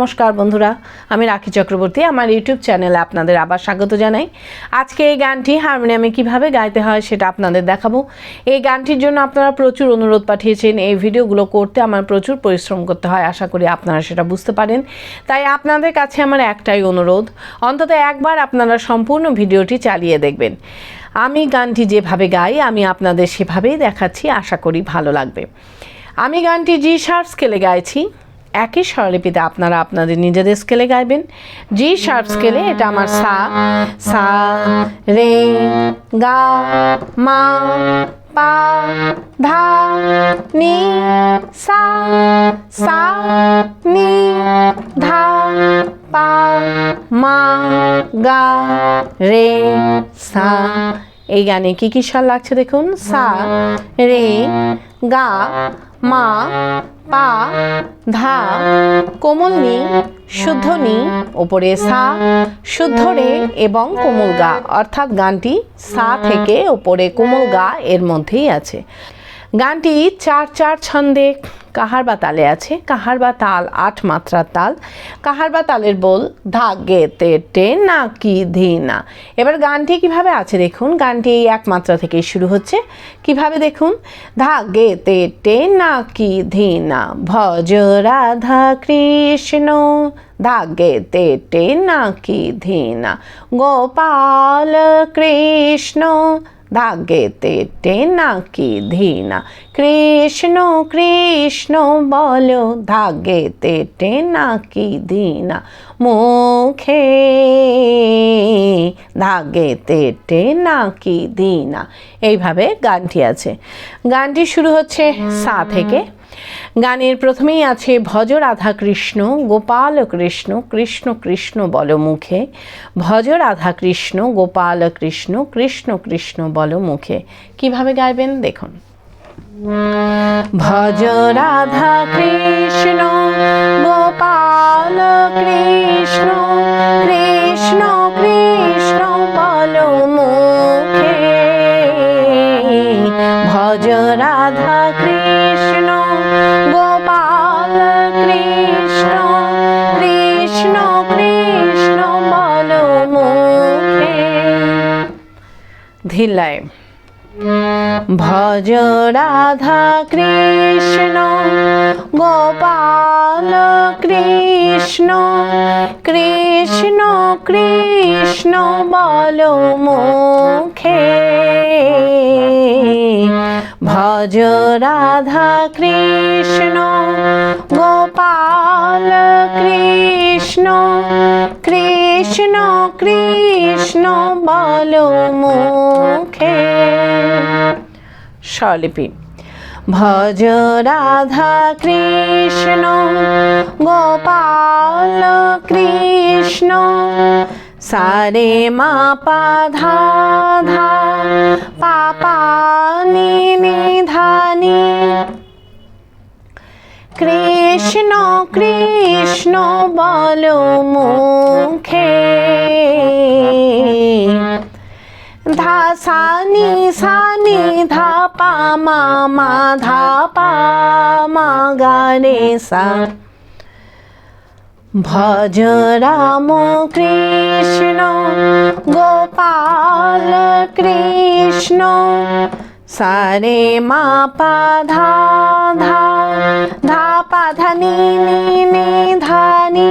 নমস্কার বন্ধুরা, আমি রাখি চক্রবর্তী। আমার ইউটিউব চ্যানেলে আপনাদের আবার স্বাগত জানাই। আজকে এই গানটি হারমোনিয়ামে কীভাবে গাইতে হয় সেটা আপনাদের দেখাবো। এই গানটির জন্য আপনারা প্রচুর অনুরোধ পাঠিয়েছেন। এই ভিডিওগুলো করতে আমার প্রচুর পরিশ্রম করতে হয়। আশা করি আপনারা সেটা বুঝতে পারেন। তাই আপনাদের কাছে আমার একটাই অনুরোধ, অন্তত একবার আপনারা সম্পূর্ণ ভিডিওটি চালিয়ে দেখবেন। আমি গানটি যেভাবে গাই, আমি আপনাদের সেভাবেই দেখাচ্ছি। আশা করি ভালো লাগবে। আমি গানটি জি শার্প স্কেলে গাইছি। একই স্বরলিপিতে আপনারা আপনাদের নিজেদের স্কেলে গাইবেন। জি শার্প স্কেলে এটা আমার সা সা, রে, গা, মা, পা, ধা, নি, সা সা, নি, ধা, পা, মা, গা, রে, সা। এই গানে কি কি স্বর লাগছে দেখুন? সা, রে, গা, মা পা, ধা, কোমল নি, শুদ্ধ নি, ওপরে সা, শুদ্ধ রে এবং কোমল গা। অর্থাৎ গানটি সা থেকে ওপরে কোমল গা এর মধ্যেই আছে। গানটি চার চার ছন্দে কাহার বা তালে আছে? কাহার বা তাল আট মাত্রার তাল। কাহার বা তালের বল ধা গে তে টে না কি ধি না এবার গানটি কীভাবে আছে দেখুন? গানটি এই এক মাত্রা থেকে শুরু হচ্ছে। কীভাবে দেখুন? ধা গে তে টে না কি ধি না ভজ রাধা কৃষ্ণ, ধাগে তে টে না কি ধি না গোপাল কৃষ্ণ ধাগে তে টে না কি ধি না কৃষ্ণ কৃষ্ণ বলো ধাগে তে টে না কি ধি না মুখে ধাগে তে টে না কি ধি না এইভাবে গানটি আছে। গানটি শুরু হচ্ছে সা থেকে। গানের প্রথমেই আছে ভজ রাধা কৃষ্ণ গোপাল কৃষ্ণ কৃষ্ণ কৃষ্ণ বল মুখে। ভজ রাধা কৃষ্ণ গোপাল কৃষ্ণ কৃষ্ণ কৃষ্ণ বল মুখে। কীভাবে গাইবেন? দেখুন। ভজ রাধা কৃষ্ণ গোপাল কৃষ্ণ কৃষ্ণ কৃষ্ণ বল মুখে। ভজ রাধা ধিলায় ভজ রাধা কৃষ্ণ গোপাল কৃষ্ণ কৃষ্ণ কৃষ্ণ বল মুখে। ভজ রাধা কৃষ্ণ, গোপাল কৃষ্ণ কৃষ্ণ কৃষ্ণ বল মুখে। স্বরলিপি ভজ রাধা কৃষ্ণ, গোপাল কৃষ্ণ সারে মা পা ধা ধা, পা পা নি নি ধা নি। কৃষ্ণ কৃষ্ণ বল মুখে। ধা সানি সানি ধা পা মা মা ধা পা মা গা রে সা। ভজ রাম কৃষ্ণ, গোপাল কৃষ্ণ, সারে মা পা ধা ধা নি নি নি ধা নি।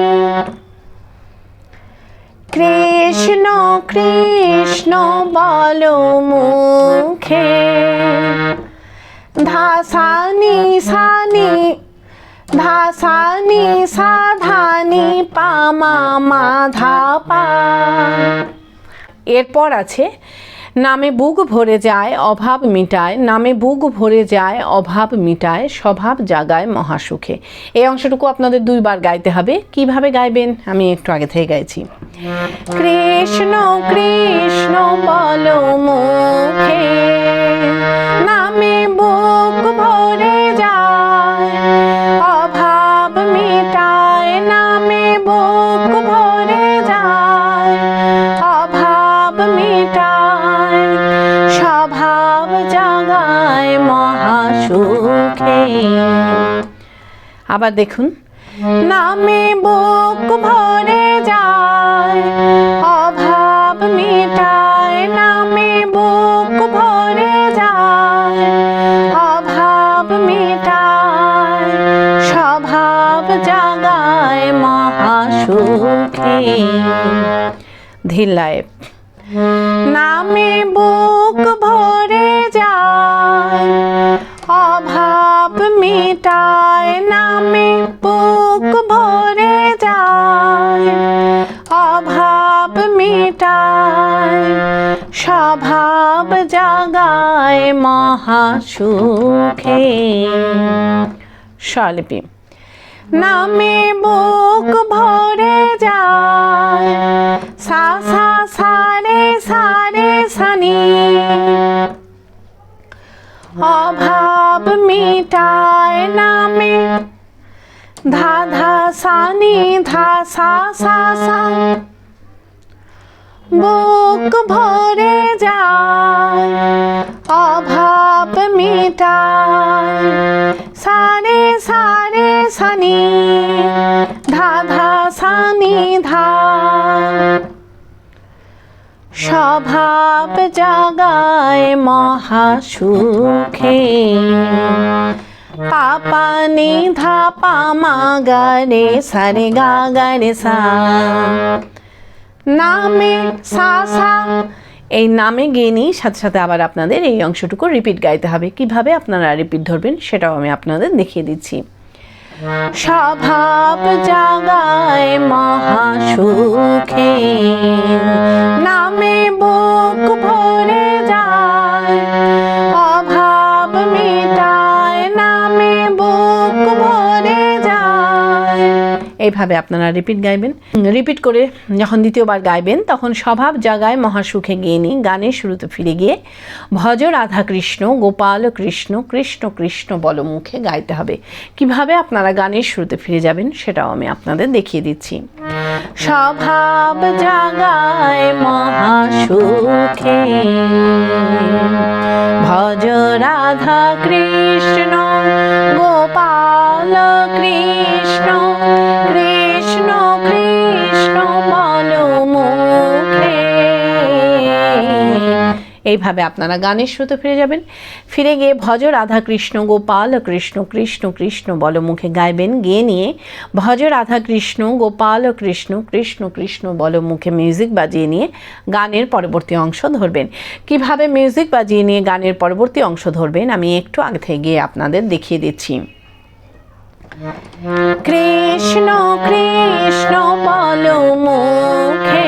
কৃষ্ণ কৃষ্ণ বল মুখে, ধা সানি সানি ধা সা ধানি পা, মা মা, ধা, পা। এরপর আছে, নামে বুক ভরে যায়, অভাব মিটায়। নামে বুক ভরে যায়, অভাব মিটায়, স্বভাব জাগায় মহাসুখে। এই অংশটুকু আপনাদের দুইবার গাইতে হবে। কীভাবে গাইবেন? আমি একটু আগে থেকে গাইছি। কৃষ্ণ কৃষ্ণ বলো মুখে, নামে বুক ভরে যায়। আবার দেখুন। নামে বুক ভরে যায়, অভাব মিটায়, নামে বুক ভরে যায়, অভাব মিটায়, স্বভাব জাগায় মহাসুখে। ধিলায় নামে বুক ভরে যায়, অভাব মিটায় মহাসুখে স্বলিপি নামে বুক ভরে যায়। সা সা সারে সারে সানি অভাব মিটায় নামে। ধা ধা সানি ধা, সা সা সা। বুক ভরে যায়। অভাব সানি ধা ধা সানি ধা। স্বভাব জাগায় মহাসুখে। পাপা নি ধা পামা গারে সারে গা গারে সা। নামে সা সা এই নামে গিয়ে নিয়ে সাথে সাথে আবার আপনাদের এই অংশটুকু রিপিট গাইতে হবে। কীভাবে আপনারা রিপিট ধরবেন, সেটাও আমি আপনাদের দেখিয়ে দিচ্ছি। স্বভাব জাগায় মহাসুখে। নামে বুক এইভাবে আপনারা রিপিট গাইবেন। রিপিট করে যখন দ্বিতীয়বার গাইবেন, তখন স্বভাব জাগায় মহাসুখে গিয়ে নিই গানের শুরুতে ফিরে গিয়ে ভজ রাধা কৃষ্ণ, গোপাল কৃষ্ণ কৃষ্ণ কৃষ্ণ বল মুখে গাইতে হবে। কীভাবে আপনারা গানের শুরুতে ফিরে যাবেন সেটাও আমি আপনাদের দেখিয়ে দিচ্ছি। স্বভাব জাগায় মহাসুখে ভজ রাধা কৃষ্ণ, গোপাল কৃষ্ণ এইভাবে আপনারা গানের শ্রুতে ফিরে যাবেন। ফিরে গিয়ে ভজ রাধা কৃষ্ণ গোপাল, কৃষ্ণ কৃষ্ণ কৃষ্ণ বল মুখে গাইবেন। গিয়ে নিয়ে ভজ রাধা কৃষ্ণ গোপাল, কৃষ্ণ কৃষ্ণ কৃষ্ণ বল মুখে মিউজিক বাজিয়ে নিয়ে গানের পরবর্তী অংশ ধরবেন। কীভাবে মিউজিক বাজিয়ে নিয়ে গানের পরবর্তী অংশ ধরবেন, আমি একটু আগে থেকে গিয়ে আপনাদের দেখিয়ে দিচ্ছি। কৃষ্ণ কৃষ্ণ বল মুখে।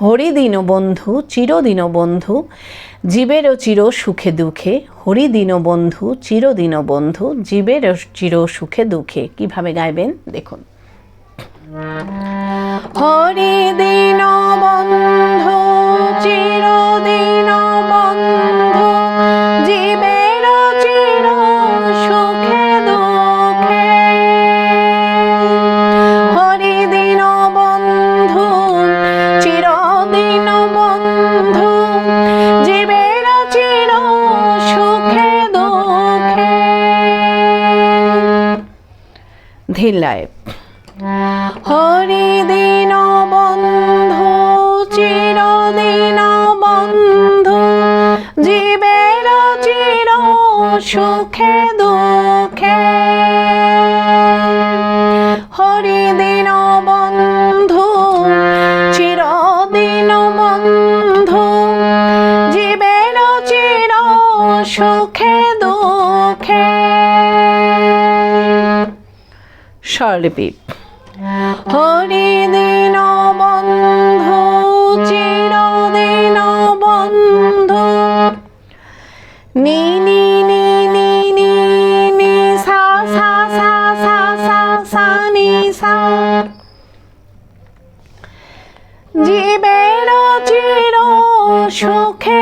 হরিদিন বন্ধু চিরদিন বন্ধু, জীবেরও চির সুখে দুঃখে হরিদিন বন্ধু চিরদিন বন্ধু, জীবেরও চির সুখে দুঃখে। কীভাবে গাইবেন? দেখুন। হরিদিন ধিল্লায় হরিদিন বন্ধু চিরদিন বন্ধু জীবের চির সুখে দুঃখে স্বরলিপি হরিদিন বন্ধু, চিরদিন বন্ধু। নি নি নি সা সা সা সা সা সা, নি, সা। জীবের চির সুখে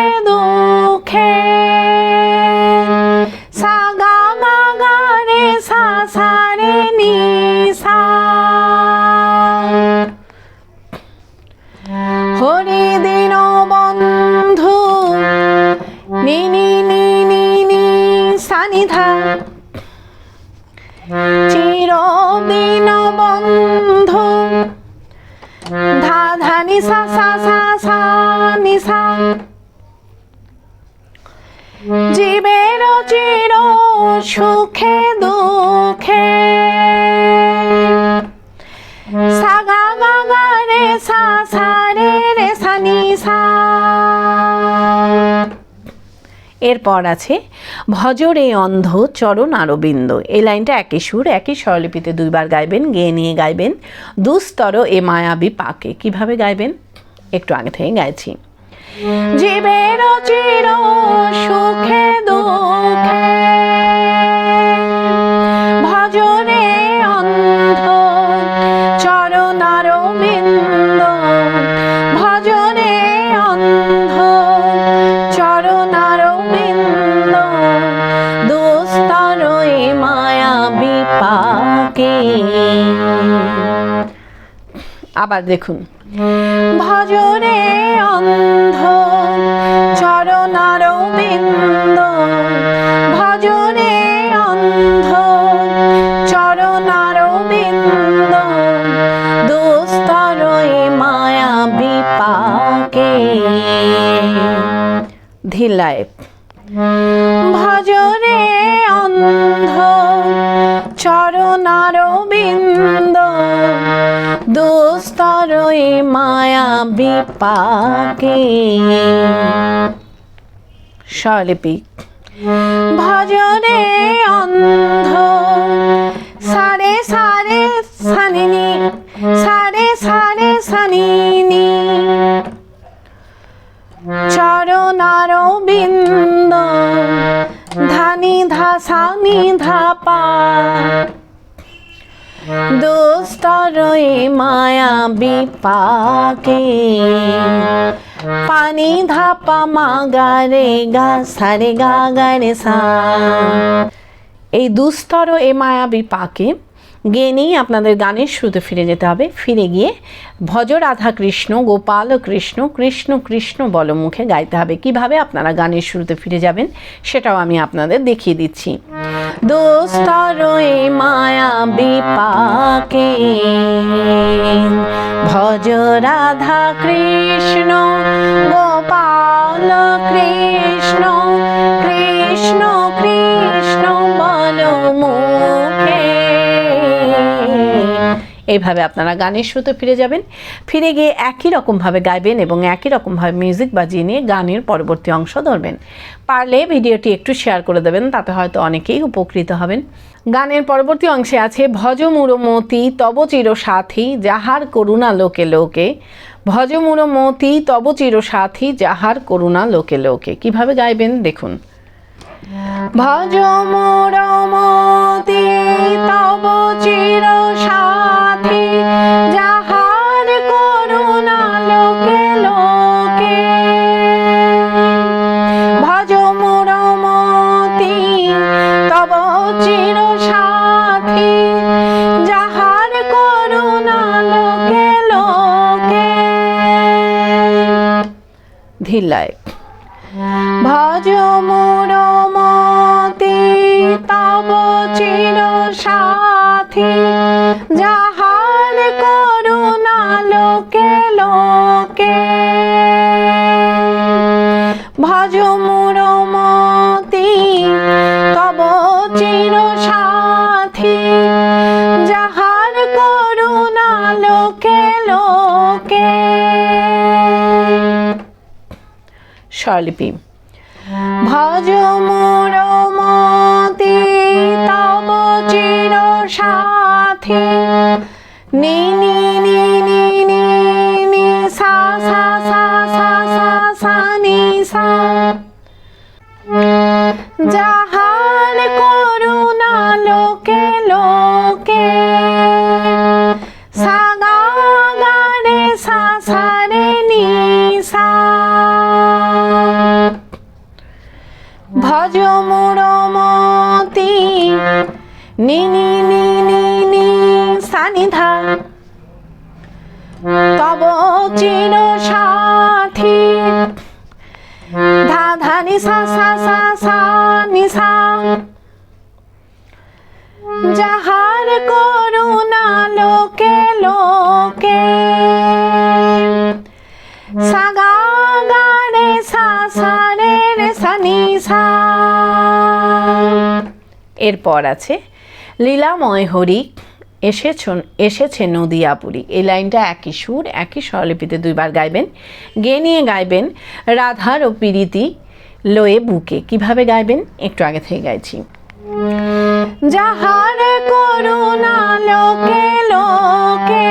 সুখে দুঃখে। সা গা গা গা রে সা সা রে রে সা সা। এরপর আছে, ভজরে অন্ধ চরণ আরবিন্দ এই লাইনটা একই সুর একই স্বরলিপিতে দুইবার গাইবেন গেয়ে নিয়ে গাইবেন। দুস্তর এ মায়াবী পাকে। কীভাবে গাইবেন? একটু আগে থেকে গাইছি। জীবের চির সুখে দুঃখে। আবার দেখুন। ভজরে অন্ধ চরণ আরবিন্দ ভজরে অন্ধ চরণ আরবিন্দ দুস্তর মায়া বিপাকে। ধিলায় ভজরে অন্ধ চরণ আরবিন্দ এ মায়া বিপাকে। স্বরলিপি। ভজরে অন্ধ। সারে সারে সানিনি, সারে সারে সানিনি। চরণার বিন্দ ধানি ধাসানি ধাপা। দুস্তর এ মায়া বিপাকে। পানি ধাপা মা রে গা, সারে গা গা রে সা। এই দুস্তর এ মায়াবী পাকে গিয়ে নিয়েই আপনাদের গানের শুরুতে ফিরে যেতে হবে। ফিরে গিয়ে ভজ রাধা কৃষ্ণ গোপাল কৃষ্ণ কৃষ্ণ কৃষ্ণ বল মুখে গাইতে হবে। কীভাবে আপনারা গানের শুরুতে ফিরে যাবেন সেটাও আমি আপনাদের দেখিয়ে দিচ্ছি। মায়া বিপাকে, ভজ রাধা কৃষ্ণ গোপাল কৃষ্ণ কৃষ্ণ কৃষ্ণ বল মুখে এইভাবে আপনারা গানের শুরুতে ফিরে যাবেন। ফিরে গিয়ে একই রকমভাবে গাইবেন এবং একই রকমভাবে মিউজিক বাজিয়ে নিয়ে গানের পরবর্তী অংশ ধরবেন। পারলে ভিডিওটি একটু শেয়ার করে দেবেন, তাতে হয়তো অনেকেই উপকৃত হবেন। গানের পরবর্তী অংশে আছে ভজ মুরমতি তব চির সাথী যাহার করুণা লোকে লোকে। ভজ মুরমতি তব চির সাথী যাহার করুণা লোকে লোকে। কীভাবে গাইবেন, দেখুন। ভজ মোরমতি তব চির সাথী, যাহার করুণা লোকে লোকে। ভজ মোরমতি তব চির সাথী, যাহার করুণা লোকে লোকে। ধিলায় ভজ মোর মতি তব চির সাথী, যাহার করুণা লোকে লোকে। ভজ মুরমতি, তব চির সাথী, যাহার করুণা লোকে লোকে। স্বরলিপি। ভজ মুরমতি তব চির সাথী নি নি নি নি নি সা সা সা সা সা সা নি নি নি নি নি, সানিধা। তব চির সাথী। ধা ধা, নি, সা সা সা সা, নি, সা। যাহার করুণা লোকে লোকে। সাগা গারে সা সা, রে রে, সা, নি, সা। এরপর আছে লীলাময় হরি, এসেছ, এসেছে নদিয়াপুরী। এই লাইনটা একই সুর, একই স্বরলিপিতে দুইবার গাইবেন। গে নিয়ে গাইবেন, রাধার ও পীড়িতি লয়ে বুকে। কীভাবে গাইবেন? একটু আগে থেকে গাইছি। যাহার করুণা লোকে লোকে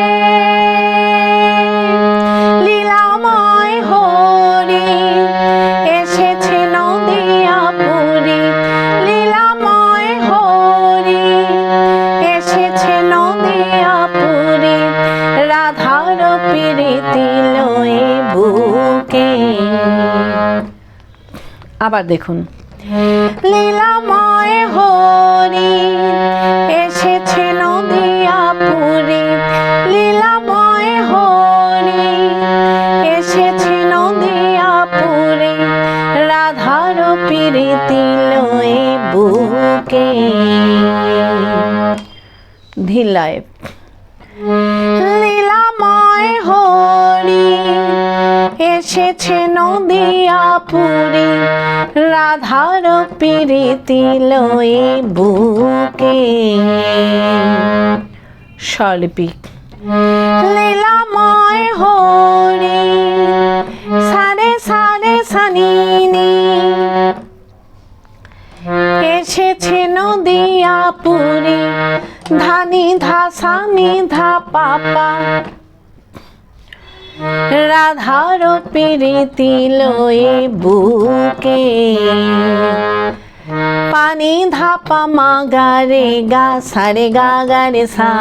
আবার দেখুন। লীলাময় হরি এসেছে নদিয়াপুরী এসেছে নদিয়াপুরী, রাধার প্রীতি লয়ে বুকে। স্বরলিপি। লীলাময় হরি, সারে সারে সানিনি। এসেছে নদিয়াপুরী ধানি ধা নি ধা পাপা রাধার প্রীতি লয়ে বুকে। পানি ধাপা মা গা রে গা সারে গা গা রে সা।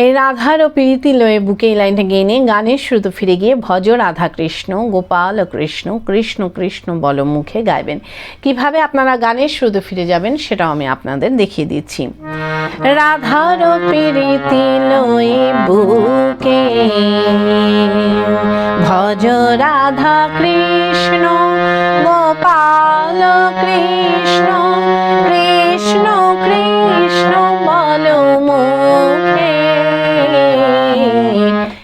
এই রাধার ও প্রীতি লয়ে বুকে এই লাইনটা গিয়ে নিয়ে গানের শুরুতে ফিরে গিয়ে ভজ রাধা কৃষ্ণ গোপাল ও কৃষ্ণ কৃষ্ণ কৃষ্ণ বল মুখে গাইবেন। কীভাবে আপনারা গানের শুরুতে ফিরে যাবেন সেটাও আমি আপনাদের দেখিয়ে দিচ্ছি। রাধার প্রীতি লয়ে বুকে ভজ রাধা কৃষ্ণ গোপাল কৃষ্ণ কৃষ্ণ কৃষ্ণ বল মুখে